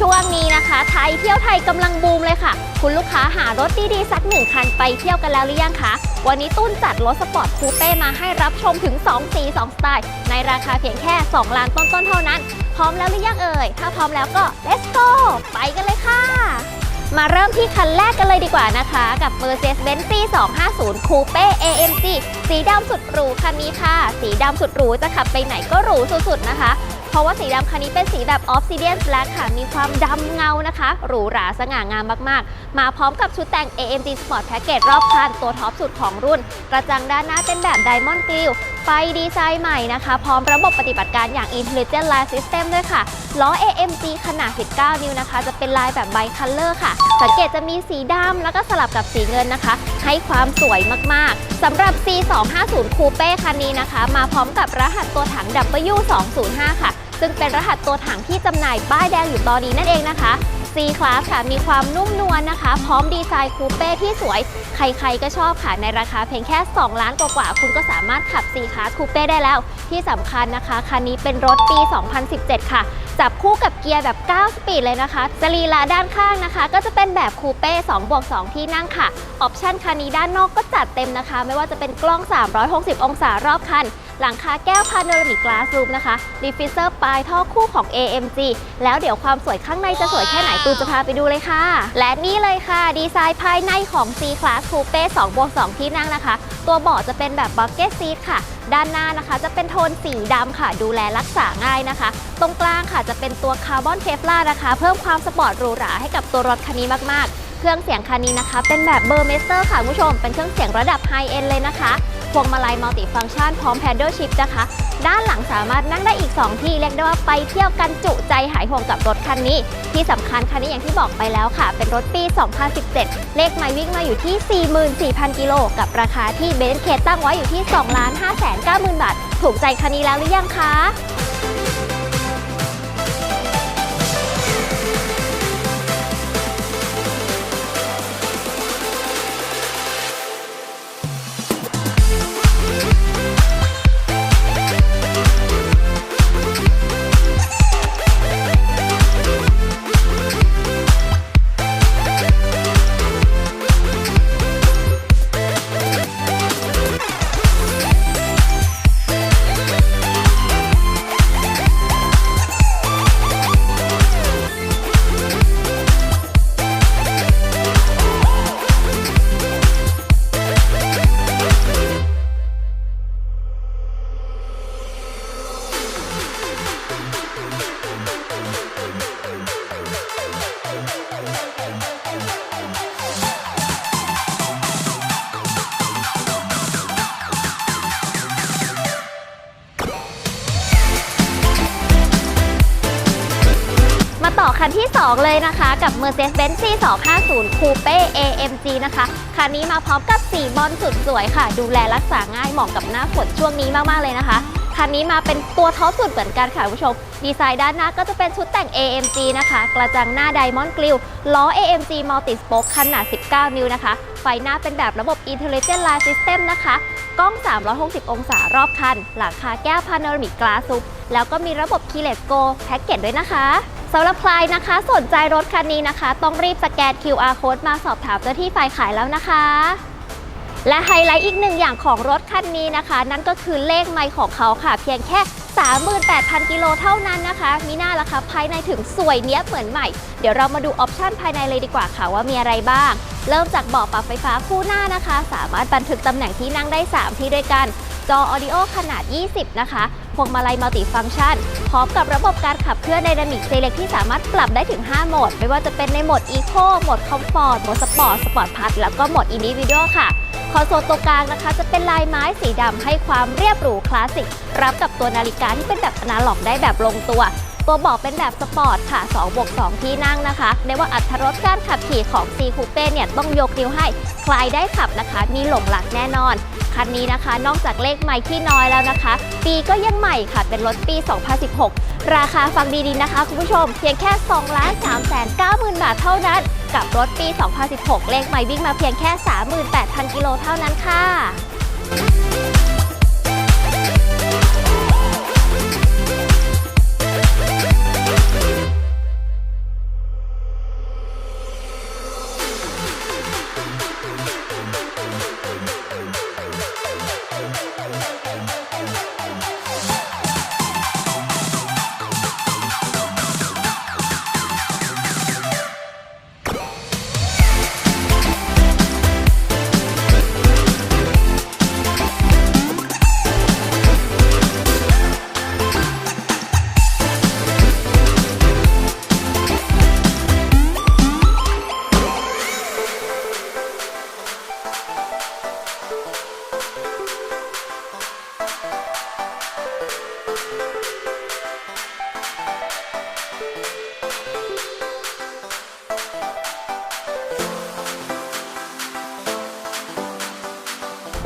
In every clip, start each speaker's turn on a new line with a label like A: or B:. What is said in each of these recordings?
A: ช่วงนี้นะคะไทยเที่ยวไทยกำลังบูมเลยค่ะ คุณลูกค้าหารถดีๆสักหนึ่งคันไปเที่ยวกันแล้วหรือยังคะวันนี้ตุ้นจัดรถสปอร์ตคูเป้มาให้รับชมถึง 2 สี 2 สไตล์ ในราคาเพียงแค่ 2 ล้านต้นๆเท่านั้น พร้อมแล้วหรือยังเอ่ย ถ้าพร้อมแล้วก็ let's go ไปกันเลยค่ะ มาเริ่มที่คันแรกกันเลยดีกว่านะคะ กับ Mercedes-Benz C250 Coupe AMG สีดำสุดหรูคันนี้ค่ะ สีดำสุดหรูจะขับไปไหนก็หรูสุดๆนะคะ เพราะว่าสีดำคันนี้เป็นสีแบบ Obsidian Black ค่ะ มีความดำเงานะคะ หรูหราสง่างามมากๆ มาพร้อมกับชุดแต่ง AMG Sport Package รอบคันตัวท็อปสุดของรุ่น กระจังด้านหน้าเป็นแบบ Diamond Grill ไฟดีไซน์ใหม่นะคะ พร้อมระบบปฏิบัติการอย่าง Intelligent Light System ด้วยค่ะ ล้อ AMG ขนาด 19 นิ้วนะคะ จะเป็นลายแบบ Bi Color ค่ะ สังเกตจะมีสีดำแล้วก็สลับกับสีเงินนะคะ ให้ความสวยมากๆ สำหรับ C250 Coupe คันนี้นะคะ มาพร้อมกับรหัสตัวถัง W205 ค่ะ ซึ่งเป็นรหัสตัวถังที่จำหน่ายป้ายแดงอยู่ตอนนี้นั่นเองนะคะ C Class ค่ะ มีความนุ่มนวลนะคะ พร้อมดีไซน์คูเป้ที่สวย ใครๆก็ชอบค่ะ ในราคาเพียงแค่ 2 ล้านกว่าๆคุณก็สามารถขับ C Class คูเป้ได้แล้ว ที่สำคัญนะคะ คันนี้เป็นรถปี 2017 ค่ะ จับคู่กับเกียร์แบบ 9 สปีดเลยนะคะสรีระด้านข้างนะคะ ก็จะเป็นแบบคูเป้2บวก2ที่นั่งค่ะ ออปชั่นคันนี้ด้านนอกก็จัดเต็มนะคะ ไม่ว่าจะเป็นกล้อง 360 องศารอบคัน หลังคาแก้วพาโนรามิกกลาสรูมนะคะรีฟิเซอร์ปลายท่อคู่ของ AMG แล้วเดี๋ยวความสวยข้างในจะสวยแค่ไหนตูจะพาไปดูเลยค่ะ และนี่เลยค่ะ ดีไซน์ภายในของ C Class Coupe 2บวก2ที่นั่งนะคะ ตัวเบาะจะเป็นแบบ bucket seat ค่ะด้านหน้านะคะจะเป็นโทนสีดำค่ะ ดูแลรักษาง่ายนะคะ ตรงกลางค่ะจะเป็นตัวคาร์บอนเคฟลานะคะ เพิ่มความสปอร์ตหรูหราให้กับตัวรถคันนี้มากๆ เครื่องเสียงคันนี้นะคะ เป็นแบบเบอร์เมสเตอร์ค่ะคุณผู้ชม เป็นเครื่องเสียงระดับไฮเอ็นเลยนะคะพวงมาลัยมัลติฟังก์ชันพร้อมแพดเดิลชิพนะคะ ด้านหลังสามารถนั่งได้อีก 2 ที่ เรียกได้ว่าไปเที่ยวกันจุใจหายห่วงกับรถคันนี้ ที่สำคัญคันนี้อย่างที่บอกไปแล้วค่ะ เป็นรถปี 2017 เลขไมล์วิ่งมาอยู่ที่ 44,000 กิโลกับราคาที่เบนซ์เคตั้งไว้อยู่ที่ 2 5 9 0 0 0 0 บาท ถูกใจคันนี้แล้วหรือยังคะ คันที่ 2 เลยนะคะ กับ Mercedes-Benz C250 Coupe AMG นะคะ คันนี้มาพร้อมกับสีบอลสุดสวยค่ะ ดูแลรักษาง่ายเหมาะกับหน้าฝนช่วงนี้มาก ๆ เลยนะคะ คันนี้มาเป็นตัวท็อปสุดเหมือนกันค่ะคุณผู้ชม ดีไซน์ด้านหน้าก็จะเป็นชุดแต่ง AMG นะคะ กระจังหน้า Diamond Grill ล้อ AMG Multi Spoke ขนาด 19 นิ้วนะคะ ไฟหน้าเป็นแบบระบบ Intelligent Light System นะคะ กล้อง 360 องศารอบคัน หลังคาแก้วพาโนรามิกกลาสุปแล้วก็มีระบบ Keyless Go แพ็กเกจด้วยนะคะ สำหรับใครนะคะ สนใจรถคันนี้นะคะ ต้องรีบสแกน QR code มาสอบถามเจ้าที่ฝ่ายขายแล้วนะคะ และไฮไลท์อีกหนึ่งอย่างของรถคันนี้นะคะ นั่นก็คือเลขไมล์ของเขาค่ะ เพียงแค่ 38,000 กิโลเท่านั้นนะคะมีหน้าละคะภายในถึงสวยเนี้ยเหมือนใหม่ เดี๋ยวเรามาดูออปชันภายในเลยดีกว่าค่ะว่ามีอะไรบ้าง เริ่มจากเบาะปรับไฟฟ้าคู่หน้านะคะ สามารถบันทึกตำแหน่งที่นั่งได้ 3 ที่ด้วยกัน จอออดิโอขนาด 20 นะคะ พวงมาลัยมัลติฟังก์ชัน พร้อมกับระบบการขับเคลื่อนไดนามิกเซเล็กที่สามารถปรับได้ถึง 5 โหมด ไม่ว่าจะเป็นในโหมดอีโคโหมดคอมฟอร์ต โหมดสปอร์ต สปอร์ตพัทแล้วก็โหมดอินดิวิเดียลค่ะ คอนโซลตรงกลางนะคะ จะเป็นลายไม้สีดำให้ความเรียบหรูคลาสสิก รับกับตัวนาฬิกาที่เป็นแบบอนาล็อกได้แบบลงตัว ตัวเบอกเป็นแบบสปอร์ตค่ะ2บวก2ที่นั่งนะคะเรียกว่าอัตรถรสการขับขี่ของ C Coupe เนี่ยต้องยกนิ้วให้ใครได้ขับนะคะ มีหลงหลักแน่นอน คันนี้นะคะ นอกจากเลขใหม่ที่น้อยแล้วนะคะ ปีก็ยังใหม่ค่ะ เป็นรถปี 2016 ราคาฟังดีๆนะคะ คุณผู้ชม เพียงแค่ 2 3 9 0 0 0 0บาทเท่านั้น กับรถปี 2016 เลขใหม่วิ่งมาเพียงแค่ 38,000 กิโลเท่านั้นค่ะ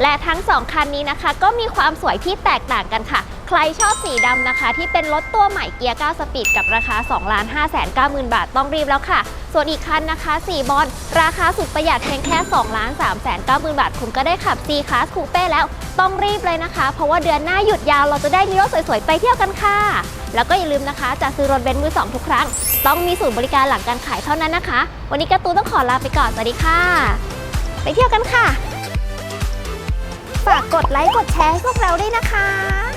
A: และทั้งสองคันนี้นะคะ ก็มีความสวยที่แตกต่างกันค่ะ ใครชอบสีดำนะคะ ที่เป็นรถตัวใหม่เกียร์ 9 สปีดกับราคา 2 5 9 0 0 0 0 บาทต้องรีบแล้วค่ะ ส่วนอีกคันนะคะสีบอลราคาสุดประหยัดเพียงแค่2 3 9 0 0 0 0 บาท คุณก็ได้ขับ C Class Coupe แล้ว ต้องรีบเลยนะคะ เพราะว่าเดือนหน้าหยุดยาวเราจะได้มีรถสวยๆ ไปเที่ยวกันค่ะ แล้วก็อย่าลืมนะคะ จะซื้อรถเบนซ์มือสองทุกครั้ง ต้องมีศูนย์บริการหลังการขายเท่านั้นนะคะ วันนี้กร์ตูนต้องขอลาไปก่อนสวัสดีค่ะ ไปเที่ยวกันค่ะฝากกดไลค์กดแชร์ให้พวกเราด้วยนะคะ